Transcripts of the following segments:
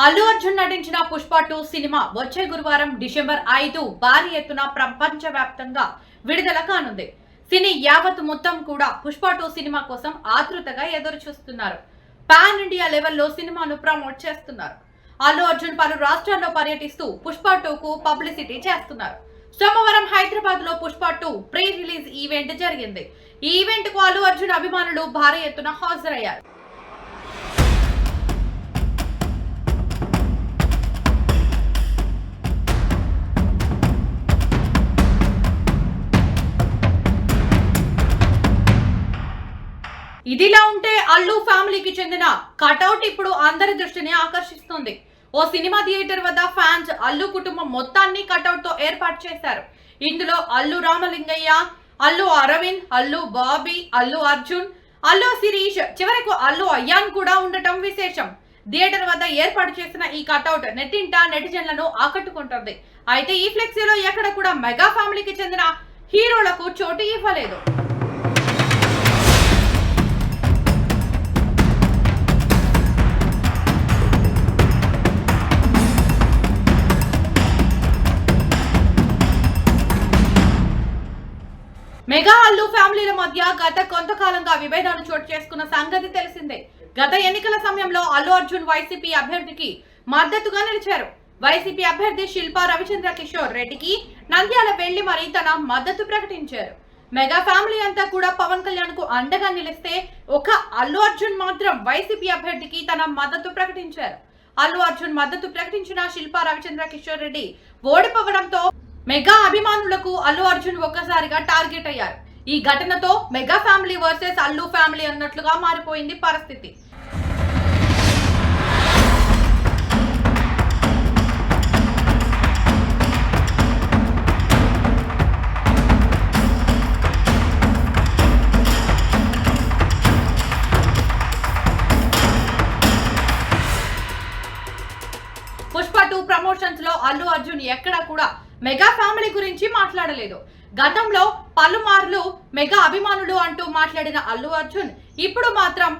అల్లు అర్జున్ నటించిన Pushpa two cinema వచ్చే గురువారం డిసెంబర్ ఐదు భారీ ఎత్తున ప్రపంచ వ్యాప్తంగా విడుదల కానుంది. సినీ యావత్ మొత్తం కూడా పుష్ప టూ సినిమా కోసం ఆతృతగా ఎదురు చూస్తున్నారు పాన్ ఇండియా లెవెల్లో సినిమాను ప్రమోట్ చేస్తున్నారు. అల్లు అర్జున్ పలు రాష్ట్రాల్లో పర్యటిస్తూ పుష్ప టూకు పబ్లిసిటీ చేస్తున్నారు. సోమవారం హైదరాబాద్లో Pushpa two pre release event జరిగింది. ఈ ఈవెంట్కు అల్లు అర్జున్ అభిమానులు భారీ ఎత్తున హాజరయ్యారు. ఇదిలా ఉంటే అల్లు ఫ్యామిలీకి చెందిన కటౌట్ ఇప్పుడు అందరి దృష్టిని ఆకర్షిస్తుంది. ఓ సినిమా థియేటర్ వద్ద ఫ్యాన్స్ అల్లు కుటుంబం మొత్తాన్ని కటౌట్తో ఏర్పాటు చేశారు. ఇందులో అల్లు రామలింగయ్య అల్లు అరవింద్ అల్లు బాబీ అల్లు అర్జున్ అల్లు శిరీష్ చివరకు అల్లు అయ్యాన్ కూడా ఉండటం విశేషం. థియేటర్ వద్ద ఏర్పాటు చేసిన ఈ కటౌట్ నెట్టింట నెటిజన్లను ఆకట్టుకుంటుంది. అయితే ఈ ఫ్లెక్సీలో ఎక్కడ కూడా మెగా ఫ్యామిలీకి చెందిన హీరోలకు చోటు ఇవ్వలేదు. మెగా అల్లు ఫ్యామిలీల మధ్య గత కొంతకాలంగా విభేదాలు చోటు చేసుకున్న సంగతి తెలిసిందే. గత ఎన్నికల సమయంలో అల్లు అర్జున్ వైసీపీ అభ్యర్థికి మద్దతుగా నిలిచారు. వైసీపీ అభ్యర్థి శిల్పా రవిచంద్ర కిషోర్ రెడ్డికి నంద్యాల వెళ్ళి మరీ తన మద్దతు ప్రకటించారు. మెగా ఫ్యామిలీ అంతా కూడా పవన్ కళ్యాణ్కు అండగా నిలిస్తే ఒక అల్లు అర్జున్ మాత్రం వైసీపీ అభ్యర్థికి తన మద్దతు ప్రకటించారు. అల్లు అర్జున్ మద్దతు ప్రకటించిన శిల్పా రవిచంద్ర కిషోర్ రెడ్డి ఓడిపోవడంతో మెగా అభిమానులకు అల్లు అర్జున్ ఒక్కసారిగా టార్గెట్ అయ్యారు. ఈ ఘటనతో mega family versus Allu family అన్నట్లుగా మారిపోయింది పరిస్థితి. పుష్ప టూ ప్రమోషన్స్లో అల్లు అర్జున్ ఎక్కడా కూడా మెగా ఫ్యామిలీ గురించి మాట్లాడలేదు. గతంలో పలుమార్లు మెగా అభిమానులు అంటూ మాట్లాడిన అల్లు అర్జున్ ఇప్పుడు మాత్రం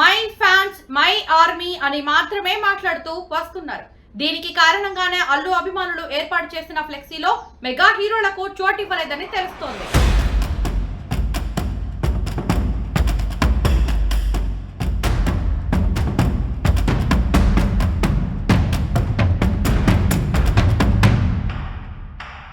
మై ఫ్యాన్స్ మై ఆర్మీ అని మాత్రమే మాట్లాడుతూ వస్తున్నారు. దీనికి కారణంగానే అల్లు అభిమానులు ఏర్పాటు చేసిన ఫ్లెక్సీలో మెగా హీరోలకు చోటివ్వలేదని తెలుస్తోంది.